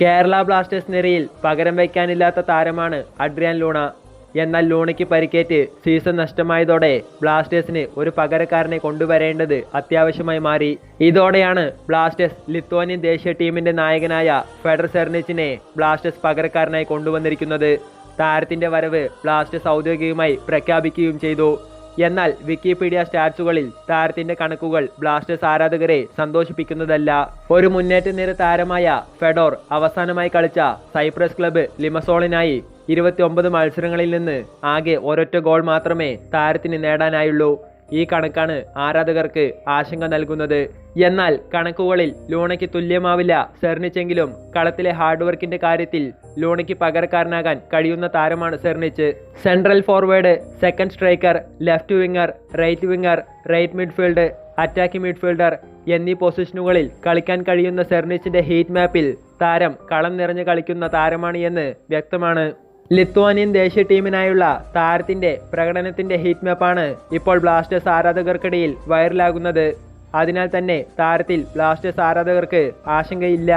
Kerala Blasters നിരയിൽ പകരം വയ്ക്കാനില്ലാത്ത താരമാണ് അഡ്രിയാൻ ലൂണ. എന്നാൽ ലൂണയ്ക്ക് പരിക്കേറ്റ് സീസൺ നഷ്ടമായതോടെ ബ്ലാസ്റ്റേഴ്സിന് ഒരു പകരക്കാരനെ കൊണ്ടുവരേണ്ടത് അത്യാവശ്യമായി മാറി. ഇതോടെയാണ് ബ്ലാസ്റ്റേഴ്സ് ലിത്വാനിയൻ ദേശീയ ടീമിന്റെ നായകനായ ഫെഡർ സെർണിച്ചിനെ ബ്ലാസ്റ്റേഴ്സ് പകരക്കാരനായി കൊണ്ടുവന്നിരിക്കുന്നത്. താരത്തിന്റെ വരവ് ബ്ലാസ്റ്റേഴ്സ് ഔദ്യോഗികമായി പ്രഖ്യാപിക്കുകയും ചെയ്തു. എന്നാൽ വിക്കിപീഡിയ സ്റ്റാറ്റ്സുകളിൽ താരത്തിന്റെ കണക്കുകൾ ബ്ലാസ്റ്റേഴ്സ് ആരാധകരെ സന്തോഷിപ്പിക്കുന്നതല്ല. ഒരു മുന്നേറ്റ നിര താരമായ ഫെഡോർ അവസാനമായി കളിച്ച സൈപ്രസ് ക്ലബ്ബ് ലിമസോളിനായി ഇരുപത്തിയൊമ്പത് മത്സരങ്ങളിൽ നിന്ന് ആകെ ഒരൊറ്റ ഗോൾ മാത്രമേ താരത്തിന് നേടാനായുള്ളൂ. ഈ കണക്കാണ് ആരാധകർക്ക് ആശങ്ക നൽകുന്നത്. എന്നാൽ കണക്കുകളിൽ ലോണയ്ക്ക് തുല്യമാവില്ല. സെർണിച്ചെങ്കിലും കളത്തിലെ ഹാർഡ് വർക്കിന്റെ കാര്യത്തിൽ ലോണയ്ക്ക് പകരക്കാരനാകാൻ കഴിയുന്ന താരമാണ് Cernych. Central forward second striker left winger right winger right midfield attacking midfielder എന്നീ പൊസിഷനുകളിൽ കളിക്കാൻ കഴിയുന്ന സെർണിച്ചിന്റെ ഹീറ്റ് മാപ്പിൽ താരം കളം നിറഞ്ഞു കളിക്കുന്ന താരമാണ് എന്ന് വ്യക്തമാണ്. ലിത്വാനിയൻ ദേശീയ ടീമിനായുള്ള താരത്തിന്റെ പ്രകടനത്തിന്റെ ഹീറ്റ് മാപ്പാണ് ഇപ്പോൾ ബ്ലാസ്റ്റേഴ്സ് ആരാധകർക്കിടയിൽ വൈറലാകുന്നത് അതിനാൽ തന്നെ താരത്തിൽ ബ്ലാസ്റ്റേഴ്സ് ആരാധകർക്ക് ആശങ്കയില്ല.